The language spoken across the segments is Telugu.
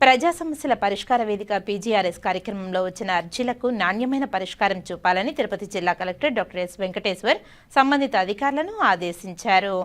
ప్రజా సమస్యల పరిష్కార వేదిక పీజీఆర్ఎస్ కార్యక్రమంలో వచ్చిన అర్జీలకు నాణ్యమైన పరిష్కారం చూపాలని తిరుపతి జిల్లా కలెక్టర్ డాక్టర్ ఎస్ వెంకటేశ్వర్ సంబంధిత అధికారులను ఆదేశించారు.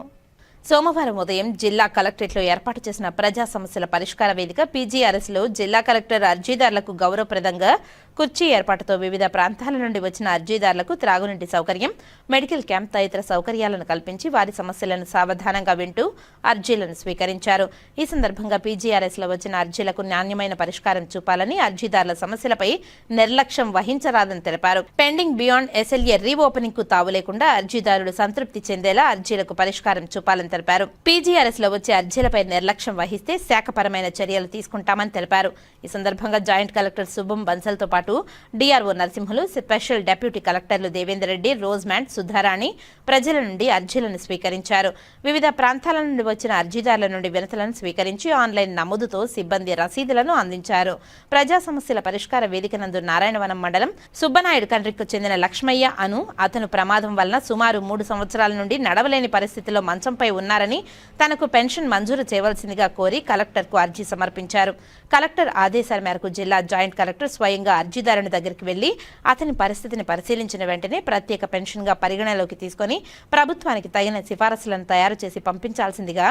సోమవారం ఉదయం జిల్లా కలెక్టరేట్లో ఏర్పాటు చేసిన ప్రజా సమస్యల పరిష్కార వేదిక పీజీఆర్ఎస్లో జిల్లా కలెక్టర్ అర్జీదారులకు గౌరవప్రదంగా కుర్చీ ఏర్పాటుతో వివిధ ప్రాంతాల నుండి వచ్చిన అర్జీదారులకు త్రాగునీటి సౌకర్యం మెడికల్ క్యాంప్ తదితర సౌకర్యాలను కల్పించి వారి సమస్యలను సావధానంగా వింటూ అర్జీలను స్వీకరించారు. ఈ సందర్భంగా పీజీఆర్ఎస్లో వచ్చిన అర్జీలకు నాణ్యమైన పరిష్కారం చూపాలని అర్జీదారుల సమస్యలపై నిర్లక్ష్యం వహించరాదని తెలిపారు. పెండింగ్ బియాండ్ ఎస్ఎల్ఏ రీఓపెనింగ్కు తావు లేకుండా అర్జీదారులు సంతృప్తి చెందేలా అర్జీలకు పరిష్కారం చూపాలని తెలిపారు. పీజీఆర్ఎస్లో వచ్చే అర్జీలపై నిర్లక్ష్యం వహిస్తే శాఖపరమైన చర్యలు తీసుకుంటామని తెలిపారు. ఈ సందర్భంగా జాయింట్ కలెక్టర్ శుభం బన్సల్తో పాటు డిఆర్ఓ నరసింహులు స్పెషల్ డెప్యూటీ కలెక్టర్లు దేవేందర్ రెడ్డి రోజ్మ్యాండ్ సుధారాణి ప్రజల నుండి అర్జీలను స్వీకరించారు. వివిధ ప్రాంతాల నుండి వచ్చిన అర్జీదారుల నుండి వినతులను స్వీకరించి ఆన్లైన్ నమోదుతో సిబ్బంది రసీదులను అందించారు. ప్రజా సమస్యల పరిష్కార వేదిక నందు నారాయణవనం మండలం సుబ్బనాయుడు కండ్రికి చెందిన లక్ష్మయ్య అను అతను ప్రమాదం వలన సుమారు మూడు సంవత్సరాల నుండి నడవలేని పరిస్థితిలో మంచంపై ఉన్న ఉన్నారని తనకు పెన్షన్ మంజూరు చేయవలసిందిగా కోరి కలెక్టర్కు అర్జీ సమర్పించారు. కలెక్టర్ ఆదేశాల మేరకు జిల్లా జాయింట్ కలెక్టర్ స్వయంగా అర్జీదారుని దగ్గరికి వెళ్ళి అతని పరిస్థితిని పరిశీలించిన వెంటనే ప్రత్యేక పెన్షన్గా పరిగణలోకి తీసుకొని ప్రభుత్వానికి తగిన సిఫారసులను తయారు చేసి పంపించాల్సిందిగా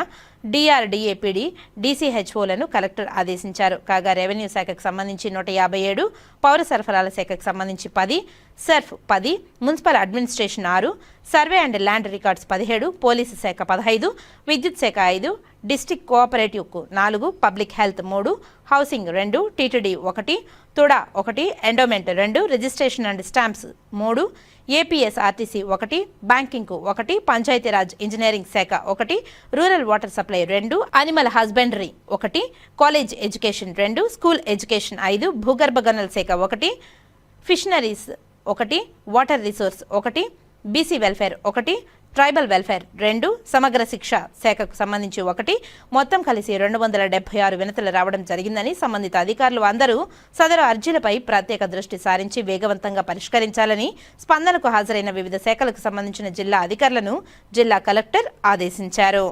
డిఆర్డీఏపీడీ డీసీహెచ్ఓలను కలెక్టర్ ఆదేశించారు. కాగా రెవెన్యూ శాఖకు సంబంధించి నూట యాభై ఏడు పౌర సరఫరాల శాఖకు సంబంధించి పది సర్ఫ్ పది మున్సిపల్ అడ్మినిస్ట్రేషన్ ఆరు సర్వే అండ్ ల్యాండ్ రికార్డ్స్ పదిహేడు పోలీసు శాఖ పదహైదు విద్యుత్ శాఖ ఐదు డిస్టిక్ కోఆపరేటివ్కు నాలుగు పబ్లిక్ హెల్త్ మూడు హౌసింగ్ రెండు టీటీడీ ఒకటి తుడా ఒకటి ఎండోమెంట్ రెండు రిజిస్ట్రేషన్ అండ్ స్టాంప్స్ మూడు ఏపీఎస్ ఆర్టీసీ ఒకటి బ్యాంకింగ్కు ఒకటి పంచాయతీరాజ్ ఇంజనీరింగ్ శాఖ ఒకటి రూరల్ వాటర్ సప్లై రెండు అనిమల్ హస్బెండరీ ఒకటి కాలేజ్ ఎడ్యుకేషన్ రెండు స్కూల్ ఎడ్యుకేషన్ ఐదు భూగర్భ గనుల శాఖ ఒకటి ఫిషనరీస్ ఒకటి వాటర్ రిసోర్స్ ఒకటి బీసీ వెల్ఫేర్ ఒకటి ట్రైబల్ వెల్ఫేర్ రెండు సమగ్ర శిక్ష శాఖకు సంబంధించి ఒకటి. మొత్తం కలిసి రెండు వందల డెబ్బై ఆరు వినతులు రావడం జరిగిందని సంబంధిత అధికారులు అందరూ సదరు అర్జీలపై ప్రత్యేక దృష్టి సారించి వేగవంతంగా పరిష్కరించాలని స్పందనకు హాజరైన వివిధ శాఖలకు సంబంధించిన జిల్లా అధికారులను జిల్లా కలెక్టర్ ఆదేశించారు.